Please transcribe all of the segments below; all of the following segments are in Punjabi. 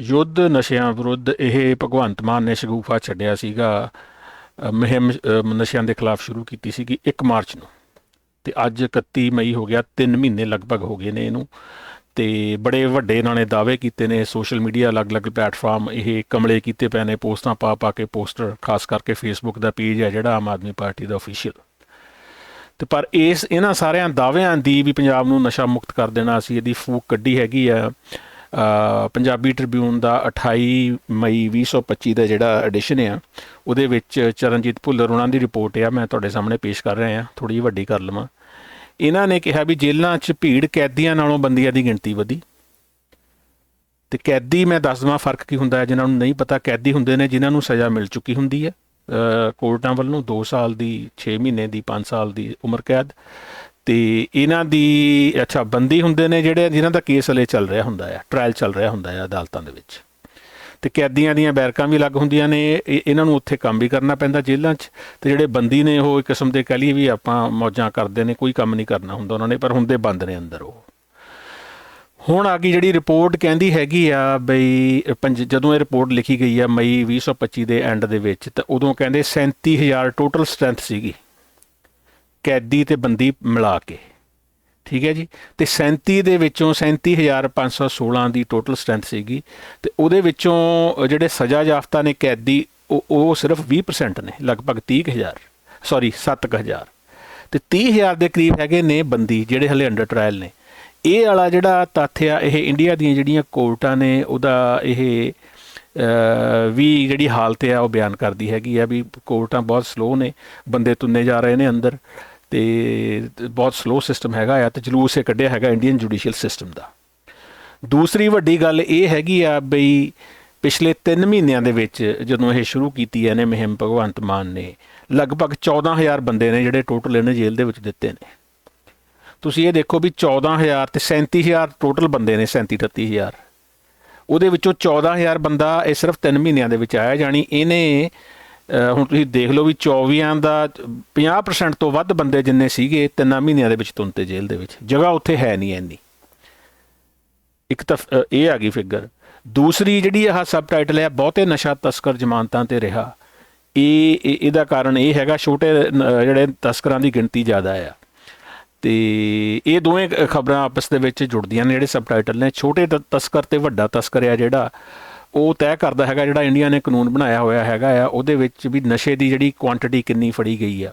ਯੁੱਧ ਨਸ਼ਿਆਂ ਵਿਰੁੱਧ ਇਹ ਭਗਵੰਤ ਮਾਨ ਨੇ ਸ਼ਗੂਫਾ ਛੱਡਿਆ ਸੀਗਾ। ਅ, ਮੁਹਿੰਮ ਨਸ਼ਿਆਂ ਦੇ ਖਿਲਾਫ ਸ਼ੁਰੂ ਕੀਤੀ ਸੀਗੀ 1 ਮਾਰਚ ਨੂੰ। ਤੇ ਅੱਜ 31 ਮਈ ਹੋ ਗਿਆ 3 ਮਹੀਨੇ ਲਗਭਗ ਹੋ ਗਏ ਨੇ ਇਹਨੂੰ। ਤੇ ਬੜੇ ਵੱਡੇ ਇਹਨਾਂ ਨੇ ਦਾਅਵੇ ਕੀਤੇ ਨੇ ਸੋਸ਼ਲ ਮੀਡੀਆ ਅਲੱਗ-ਅਲੱਗ ਪਲੇਟਫਾਰਮ ਇਹ ਕਮਲੇ ਕੀਤੇ ਪਏ ਨੇ ਪੋਸਟਾਂ ਪਾ ਪਾ ਕੇ ਪੋਸਟਰ ਖਾਸ ਕਰਕੇ ਫੇਸਬੁੱਕ ਦਾ ਪੇਜ ਹੈ ਜਿਹੜਾ ਆਮ ਆਦਮੀ ਪਾਰਟੀ ਦਾ ਅਫੀਸ਼ੀਅਲ ਤੇ ਪਰ ਇਸ ਇਹਨਾਂ ਸਾਰਿਆਂ ਦਾਅਵਿਆਂ ਦੀ ਵੀ ਪੰਜਾਬ ਨੂੰ ਨਸ਼ਾ ਮੁਕਤ ਕਰ ਦੇਣਾ ਅਸੀਂ ਇਹਦੀ ਫੂਕ ਕੱਢੀ ਹੈਗੀ ਆ। ਪੰਜਾਬੀ ਟ੍ਰਿਬਿਊਨ ਦਾ 28 ਮਈ 2025 ਦਾ ਜਿਹੜਾ ਐਡੀਸ਼ਨ ਆ, ਉਹਦੇ ਵਿੱਚ ਚਰਨਜੀਤ ਭੁੱਲਰ ਉਹਨਾਂ ਦੀ ਰਿਪੋਰਟ ਆ, ਮੈਂ ਤੁਹਾਡੇ ਸਾਹਮਣੇ ਪੇਸ਼ ਕਰ ਰਿਹਾ ਆ ਥੋੜੀ ਜਿਹੀ ਵੱਡੀ ਕਰ ਲਵਾਂ। ਇਹਨਾਂ ਨੇ ਕਿਹਾ ਵੀ ਜੇਲ੍ਹਾਂ 'ਚ ਭੀੜ ਕੈਦੀਆਂ ਨਾਲੋਂ ਬੰਦੀਆਂ ਦੀ ਗਿਣਤੀ ਵਧੀ। ਤੇ ਕੈਦੀ ਮੈਂ ਦੱਸ ਦਵਾਂ ਫ਼ਰਕ ਕੀ ਹੁੰਦਾ ਹੈ, ਜਿਨ੍ਹਾਂ ਨੂੰ ਨਹੀਂ ਪਤਾ, ਕੈਦੀ ਹੁੰਦੇ ਨੇ ਜਿਨ੍ਹਾਂ ਨੂੰ ਸਜ਼ਾ ਮਿਲ ਚੁੱਕੀ ਹੁੰਦੀ ਹੈ। ਕੋਰਟਾਂ ਵੱਲੋਂ 2 ਸਾਲ ਦੀ 6 ਮਹੀਨੇ ਦੀ 5 ਸਾਲ ਦੀ ਉਮਰ ਕੈਦ। ਤੇ ਇਹਨਾਂ ਦੀ, ਅੱਛਾ, ਬੰਦੀ ਹੁੰਦੇ ਨੇ ਜਿਹੜੇ ਜਿਨ੍ਹਾਂ ਦਾ ਕੇਸ ਹਲੇ ਚੱਲ ਰਿਹਾ ਹੁੰਦਾ ਹੈ ਟ੍ਰਾਇਲ ਚੱਲ ਰਿਹਾ ਹੁੰਦਾ ਹੈ ਅਦਾਲਤਾਂ ਦੇ ਵਿੱਚ। ਤੇ ਕੈਦੀਆਂ ਦੀਆਂ ਬੈਰਕਾਂ ਵੀ ਅਲੱਗ ਹੁੰਦੀਆਂ ਨੇ, ਇਹ- ਇਹਨਾਂ ਨੂੰ ਉੱਥੇ ਕੰਮ ਵੀ ਕਰਨਾ ਪੈਂਦਾ ਜੇਲ੍ਹਾਂ 'ਚ। ਤੇ ਜਿਹੜੇ ਬੰਦੀ ਨੇ ਉਹ ਇੱਕ ਕਿਸਮ ਦੇ ਕਹ ਲਈਏ ਵੀ ਆਪਾਂ ਮੌਜਾਂ ਕਰਦੇ ਨੇ, ਕੋਈ ਕੰਮ ਨਹੀਂ ਕਰਨਾ ਹੁੰਦਾ ਉਹਨਾਂ ਨੇ, ਪਰ ਹੁੰਦੇ ਬੰਦ ਨੇ ਅੰਦਰ ਉਹ। ਹੁਣ ਆ ਗਈ ਜਿਹੜੀ ਰਿਪੋਰਟ ਕਹਿੰਦੀ ਹੈਗੀ ਆ ਬਈ ਪੰਜ- ਜਦੋਂ ਇਹ ਰਿਪੋਰਟ ਲਿਖੀ ਗਈ ਆ ਮਈ 2025 ਦੇ ਐਂਡ ਦੇ ਵਿੱਚ, ਤਾਂ ਉਦੋਂ ਕਹਿੰਦੇ 37000 ਟੋਟਲ ਸਟਰੈਂਥ ਸੀਗੀ। ਕੈਦੀ ਤੇ ਬੰਦੀ ਮਿਲਾ ਕੇ। ਠੀਕ ਹੈ ਜੀ? ਤੇ 37 ਦੇ ਵਿੱਚੋਂ 37516 ਦੀ ਟੋਟਲ ਸਟਰੈਂਥ ਸੀਗੀ। ਤੇ ਉਹਦੇ ਵਿੱਚੋਂ ਜਿਹੜੇ ਸਜ਼ਾ ਯਾਫਤਾ ਨੇ ਕੈਦੀ, ਉਹ ਉਹ ਸਿਰਫ 20% ਨੇ, ਲਗਭਗ 30000 ਸੌਰੀ 7000 ਤੇ 30000 ਦੇ ਕਰੀਬ ਹੈਗੇ ਨੇ ਬੰਦੀ, ਜਿਹੜੇ ਹਲੇ ਅੰਡਰ ਟ੍ਰਾਇਲ ਨੇ। ਇਹ ਵਾਲਾ ਜਿਹੜਾ ਤੱਥ ਆ, ਇਹ ਇੰਡੀਆ ਦੀਆਂ ਜਿਹੜੀਆਂ ਕੋਰਟਾਂ ਨੇ, ਉਹਦਾ ਇਹ ਵੀ ਜਿਹੜੀ ਹਾਲਤ ਆ, ਉਹ ਬਿਆਨ ਕਰਦੀ ਹੈਗੀ ਆ ਵੀ ਕੋਰਟਾਂ ਬਹੁਤ ਸਲੋ ਨੇ, ਬੰਦੇ ਤੁੰਨੇ ਜਾ ਰਹੇ ਨੇ ਅੰਦਰ। ਤੇ ਬਹੁਤ ਸਲੋ ਸਿਸਟਮ ਹੈਗਾ ਆ ਤੇ ਜਲੂਸ ਇਹ ਕੱਢਿਆ ਹੈਗਾ ਇੰਡੀਅਨ ਜੁਡੀਸ਼ੀਅਲ ਸਿਸਟਮ ਦਾ। ਦੂਸਰੀ ਵੱਡੀ ਗੱਲ ਇਹ ਹੈਗੀ ਆ ਬਈ ਪਿਛਲੇ 3 ਮਹੀਨਿਆਂ ਦੇ ਵਿੱਚ ਜਦੋਂ ਇਹ ਸ਼ੁਰੂ ਕੀਤੀ ਇਹਨੇ ਨੇ ਮੁਹਿੰਮ, ਭਗਵੰਤ ਮਾਨ ਨੇ, ਲਗਭਗ 14000 ਬੰਦੇ ਨੇ ਜਿਹੜੇ ਟੋਟਲ ਇਹਨੇ ਜੇਲ੍ਹ ਦੇ ਵਿੱਚ ਦਿੱਤੇ ਨੇ। ਤੁਸੀਂ ਇਹ ਦੇਖੋ ਵੀ 14000 ਤੇ 37000 ਟੋਟਲ ਬੰਦੇ ਨੇ 37 38000 ਉਹਦੇ ਵਿੱਚੋਂ 14000 ਬੰਦਾ ਇਹ ਸਿਰਫ 3 ਮਹੀਨਿਆਂ ਦੇ ਵਿੱਚ ਆਇਆ ਜਾਣੀ ਇਹਨੇ ਹੁਣ ਤੁਸੀਂ ਦੇਖ ਲਓ ਵੀ 24ਾਂ ਦਾ 50% ਤੋਂ ਵੱਧ ਬੰਦੇ ਜਿੰਨੇ ਸੀਗੇ ਤਿੰਨਾਂ ਮਹੀਨਿਆਂ ਦੇ ਵਿੱਚ ਤੁੰਤੇ ਜੇਲ੍ਹ ਦੇ ਵਿੱਚ। ਜਗ੍ਹਾ ਉੱਥੇ ਹੈ ਨਹੀਂ ਇੰਨੀ। ਇੱਕ ਤਾਂ ਅਹ, ਇਹ ਆ ਗਈ ਫਿਗਰ ਦੂਸਰੀ ਜਿਹੜੀ ਆਹ ਸਬਟਾਈਟਲ ਹੈ ਬਹੁਤੇ ਨਸ਼ਾ ਤਸਕਰ ਜ਼ਮਾਨਤਾਂ ਤੇ ਰਿਹਾ। ਇਹ ਇਹ- ਇਹਦਾ ਕਾਰਨ ਇਹ ਹੈਗਾ ਛੋਟੇ ਜਿਹੜੇ ਤਸਕਰਾਂ ਦੀ ਗਿਣਤੀ ਜ਼ਿਆਦਾ ਆ। ਤੇ ਇਹ ਦੋਵੇਂ ਖਬਰਾਂ ਆਪਸ ਦੇ ਵਿੱਚ ਜੁੜਦੀਆਂ ਨੇ ਜਿਹੜੇ ਸਬਟਾਈਟਲ ਨੇ। ਛੋਟੇ ਤ- ਤਸਕਰ ਤੇ ਵੱਡਾ ਤਸਕਰ ਆ ਜਿਹੜਾ ਉਹ ਤੈਅ ਕਰਦਾ ਹੈਗਾ ਜਿਹੜਾ ਇੰਡੀਆ ਨੇ ਕਾਨੂੰਨ ਬਣਾਇਆ ਹੋਇਆ ਹੈਗਾ ਆ, ਉਹਦੇ ਵਿੱਚ ਵੀ ਨਸ਼ੇ ਦੀ ਜਿਹੜੀ ਕੁਆਂਟੀਟੀ ਕਿੰਨੀ ਫੜੀ ਗਈ ਆ।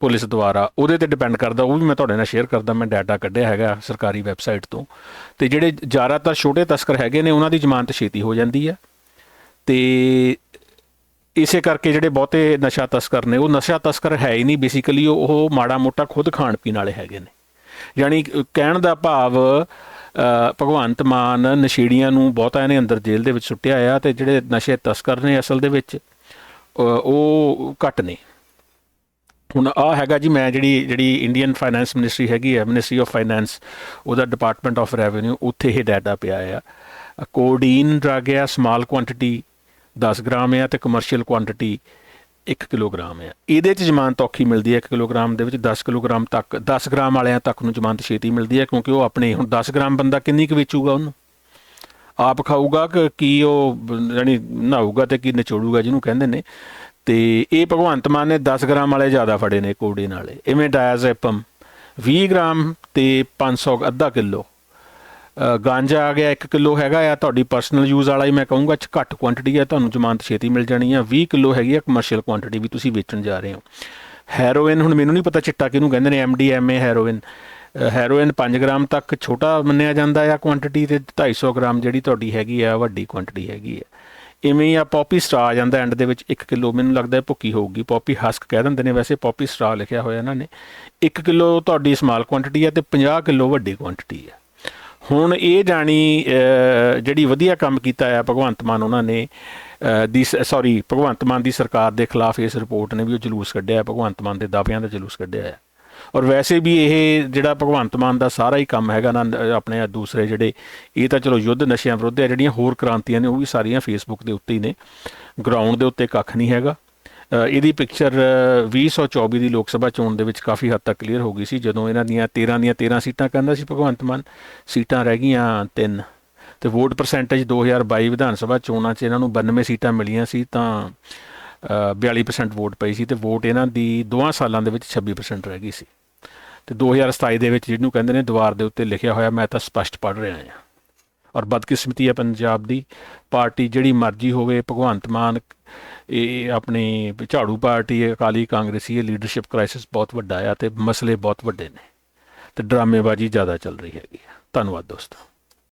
ਪੁਲਿਸ ਦੁਆਰਾ ਉਹਦੇ ਤੇ ਡਿਪੈਂਡ ਕਰਦਾ, ਉਹ ਵੀ ਮੈਂ ਤੁਹਾਡੇ ਨਾਲ ਸ਼ੇਅਰ ਕਰਦਾ, ਮੈਂ ਡਾਟਾ ਕੱਢਿਆ ਹੈਗਾ ਸਰਕਾਰੀ ਵੈਬਸਾਈਟ ਤੋਂ। ਤੇ ਜਿਹੜੇ ਜ਼ਿਆਦਾਤਰ ਛੋਟੇ ਤਸਕਰ ਹੈਗੇ ਨੇ, ਉਹਨਾਂ ਦੀ ਜ਼ਮਾਨਤ ਛੇਤੀ ਹੋ ਜਾਂਦੀ ਆ। ਤੇ ਇਸੇ ਕਰਕੇ ਜਿਹੜੇ ਬਹੁਤੇ ਨਸ਼ਾ ਤਸਕਰ ਨੇ, ਉਹ ਨਸ਼ਾ ਤਸਕਰ ਹੈ ਹੀ ਨਹੀਂ ਬੇਸਿਕਲੀ ਉਹ ਮਾੜਾ ਮੋਟਾ ਖੁਦ ਖਾਣ ਪੀਣ ਵਾਲੇ ਹੈਗੇ ਨੇ। ਯਾਨੀ ਕਹਿਣ ਦਾ ਭਾਵ ਭਗਵੰਤ ਮਾਨ ਨਸ਼ੇੜੀਆਂ ਨੂੰ ਬਹੁਤਾ ਇਹਨੇ ਅੰਦਰ ਜੇਲ੍ਹ ਦੇ ਵਿੱਚ ਸੁੱਟਿਆ ਆ ਤੇ ਜਿਹੜੇ ਨਸ਼ੇ ਤਸਕਰ ਨੇ ਅਸਲ ਦੇ ਵਿੱਚ ਉਹ ਘੱਟ ਨੇ। ਹੁਣ ਆ ਹੈਗਾ ਜੀ, ਮੈਂ ਜਿਹੜੀ ਜਿਹੜੀ ਇੰਡੀਅਨ ਫਾਈਨੈਂਸ ਮਿਨਿਸਟਰੀ ਹੈਗੀ ਹੈ ਮਿਨਿਸਟਰੀ ਆਫ ਫਾਈਨੈਂਸ ਉਹਦਾ ਡਿਪਾਰਟਮੈਂਟ ਆਫ ਰੈਵਨਿਊ ਉੱਥੇ ਇਹ ਡਾਟਾ ਪਿਆ ਆ। ਕੋਡੀਨ ਡਰੱਗ ਆ ਸਮਾਲ ਕੁਆਂਟੀਟੀ 10 ਗ੍ਰਾਮ ਆ ਤੇ ਕਮਰਸ਼ੀਅਲ ਕੁਆਂਟੀਟੀ 1 ਕਿਲੋਗ੍ਰਾਮ ਆ ਇਹਦੇ ਚ ਜ਼ਮਾਨਤ ਔਖੀ ਮਿਲਦੀ ਹੈ 1 ਕਿਲੋਗ੍ਰਾਮ ਦੇ ਵਿੱਚ 10 ਕਿਲੋਗ੍ਰਾਮ ਤੱਕ 10 ਗ੍ਰਾਮ ਵਾਲਿਆਂ ਤੱਕ ਨੂੰ ਜ਼ਮਾਨਤ ਛੇਤੀ ਮਿਲਦੀ ਹੈ ਕਿਉਂਕਿ ਉਹ ਆਪਣੇ ਹੁਣ 10 ਗ੍ਰਾਮ ਬੰਦਾ ਕਿੰਨੀ ਕੁ ਵੇਚੂਗਾ ਉਹਨੂੰ? ਆਪ ਖਾਊਗਾ ਕਿ ਕੀ ਉਹ ਬ- ਜਾਣੀ ਨਹਾਊਗਾ ਤੇ ਕੀ ਨਿਚੋੜੂਗਾ ਜਿਹਨੂੰ ਕਹਿੰਦੇ ਨੇ। ਤੇ ਇਹ ਭਗਵੰਤ ਮਾਨ ਨੇ 10 ਗ੍ਰਾਮ ਵਾਲੇ ਜ਼ਿਆਦਾ ਫੜੇ ਨੇ ਕੋਡੀਨ ਨਾਲੇ। ਇਵੇਂ ਡਾਇਜ਼ੈਪਮ 20 ਗ੍ਰਾਮ ਤੇ 500 ਅੱਧਾ ਕਿਲੋ। ਗਾਂਜਾ ਆ ਗਿਆ 1 ਕਿਲੋ ਹੈਗਾ ਆ ਤੁਹਾਡੀ ਪਰਸਨਲ ਯੂਜ਼ ਵਾਲਾ ਹੀ ਮੈਂ ਕਹੂੰਗਾ ਚ ਘੱਟ ਕੁਆਂਟੀਟੀ ਹੈ ਤੁਹਾਨੂੰ ਜ਼ਮਾਨਤ ਛੇਤੀ ਮਿਲ ਜਾਣੀ ਆ। 20 ਕਿਲੋ ਹੈਗੀ ਆ ਕਮਰਸ਼ੀਅਲ ਕੁਆਂਟੀਟੀ ਵੀ ਤੁਸੀਂ ਵੇਚਣ ਜਾ ਰਹੇ ਹੋ। ਹੈਰੋਇਨ ਹੁਣ ਮੈਨੂੰ ਨਹੀਂ ਪਤਾ ਚਿੱਟਾ ਕਿਹਨੂੰ ਕਹਿੰਦੇ ਨੇ ਐਮਡੀਐਮਏ ਹੈਰੋਇਨ ਅ, ਹੈਰੋਇਨ 5 ਗ੍ਰਾਮ ਤੱਕ ਛੋਟਾ ਮੰਨਿਆ ਜਾਂਦਾ ਆ ਕੁਆਂਟੀਟੀ ਤੇ 250 ਗ੍ਰਾਮ ਜਿਹੜੀ ਤੁਹਾਡੀ ਹੈਗੀ ਆ ਵੱਡੀ ਕੁਆਂਟੀਟੀ ਹੈਗੀ ਆ। ਇਵੇਂ ਹੀ ਆ ਪੌਪੀ ਸਟਰਾ ਆ ਜਾਂਦਾ ਐਂਡ ਦੇ ਵਿੱਚ 1 ਕਿਲੋ ਮੈਨੂੰ ਲੱਗਦਾ ਹੈ ਭੁੱਕੀ ਹੋਊਗੀ। ਪੌਪੀ ਹਸਕ ਕਹਿ ਦਿੰਦੇ ਨੇ ਵੈਸੇ ਪੌਪੀ ਸਟਰਾ ਲਿਖਿਆ ਹੋਇਆ ਇਹਨਾਂ ਨੇ। 1 ਕਿਲੋ ਤੁਹਾਡੀ ਸਮਾਲ ਕੁਆਂਟੀਟੀ ਆ ਤੇ 50 ਕਿਲੋ ਵੱਡੀ ਕੁਆਂਟੀਟੀ ਆ। ਹੁਣ ਇਹ ਜਾਣੀ ਜਿਹੜੀ ਵਧੀਆ ਕੰਮ ਕੀਤਾ ਆ ਭਗਵੰਤ ਮਾਨ ਉਹਨਾਂ ਨੇ ਦੀ ਸੌਰੀ ਭਗਵੰਤ ਮਾਨ ਦੀ ਸਰਕਾਰ ਦੇ ਖਿਲਾਫ ਇਸ ਰਿਪੋਰਟ ਨੇ ਵੀ ਉਹ ਜਲੂਸ ਕੱਢਿਆ, ਭਗਵੰਤ ਮਾਨ ਦੇ ਦਾਅਵਿਆਂ ਦਾ ਜਲੂਸ ਕੱਢਿਆ ਆ। ਔਰ ਵੈਸੇ ਵੀ ਇਹ ਜਿਹੜਾ ਭਗਵੰਤ ਮਾਨ ਦਾ ਸਾਰਾ ਹੀ ਕੰਮ ਹੈਗਾ ਨਾ ਆਪਣੇ ਦੂਸਰੇ ਜਿਹੜੇ, ਇਹ ਤਾਂ ਚਲੋ ਯੁੱਧ ਨਸ਼ਿਆਂ ਵਿਰੁੱਧ ਆ, ਜਿਹੜੀਆਂ ਹੋਰ ਕ੍ਰਾਂਤੀਆਂ ਨੇ ਉਹ ਵੀ ਸਾਰੀਆਂ ਫੇਸਬੁੱਕ ਦੇ ਉੱਤੇ ਹੀ ਨੇ ਗਰਾਊਂਡ ਦੇ ਉੱਤੇ ਕੱਖ ਨਹੀਂ ਹੈਗਾ। ਇਹਦੀ ਪਿਕਚਰ 2024 ਦੀ ਲੋਕ ਸਭਾ ਚੋਣ ਦੇ ਵਿੱਚ ਕਾਫੀ ਹੱਦ ਤੱਕ ਕਲੀਅਰ ਹੋ ਗਈ ਸੀ ਜਦੋਂ ਇਹਨਾਂ ਦੀਆਂ 13 ਦੀਆਂ 13 ਸੀਟਾਂ ਕਹਿੰਦਾ ਸੀ ਭਗਵੰਤ ਮਾਨ ਸੀਟਾਂ ਰਹਿ ਗਈਆਂ ਤਿੰਨ। ਤੇ ਵੋਟ ਪਰਸੈਂਟੇਜ 2022 ਵਿਧਾਨ ਸਭਾ ਚੋਣਾਂ 'ਚ ਇਹਨਾਂ ਨੂੰ 92 ਸੀਟਾਂ ਮਿਲੀਆਂ ਸੀ ਤਾਂ ਅ, 42% ਵੋਟ ਪਈ ਸੀ ਤੇ ਵੋਟ ਇਹਨਾਂ ਦੀ ਦੋਹਾਂ ਸਾਲਾਂ ਦੇ ਵਿੱਚ 26% ਰਹਿ ਗਈ ਸੀ। ਤੇ 2027 ਦੇ ਵਿੱਚ ਜਿਹਨੂੰ ਕਹਿੰਦੇ ਨੇ ਦੀਵਾਰ ਦੇ ਉੱਤੇ ਲਿਖਿਆ ਹੋਇਆ ਮੈਂ ਤਾਂ ਸਪਸ਼ਟ ਪੜ੍ਹ ਰਿਹਾ ਹਾਂ। ਔਰ ਬਦਕਿਸਮਤੀ ਹੈ ਪੰਜਾਬ ਦੀ ਪਾਰਟੀ ਜਿਹੜੀ ਮਰਜ਼ੀ ਹੋਵੇ ਭਗਵੰਤ ਮਾਨ ਇਹ ਆਪਣੀ ਝਾੜੂ ਪਾਰਟੀ ਹੈ ਅਕਾਲੀ ਕਾਂਗਰਸੀ, ਇਹ ਲੀਡਰਸ਼ਿਪ ਕ੍ਰਾਈਸਿਸ ਬਹੁਤ ਵੱਡਾ ਆ ਤੇ ਮਸਲੇ ਬਹੁਤ ਵੱਡੇ ਨੇ ਤੇ ਡਰਾਮੇਬਾਜ਼ੀ ਜ਼ਿਆਦਾ ਚੱਲ ਰਹੀ ਹੈਗੀ ਆ। ਧੰਨਵਾਦ ਦੋਸਤੋ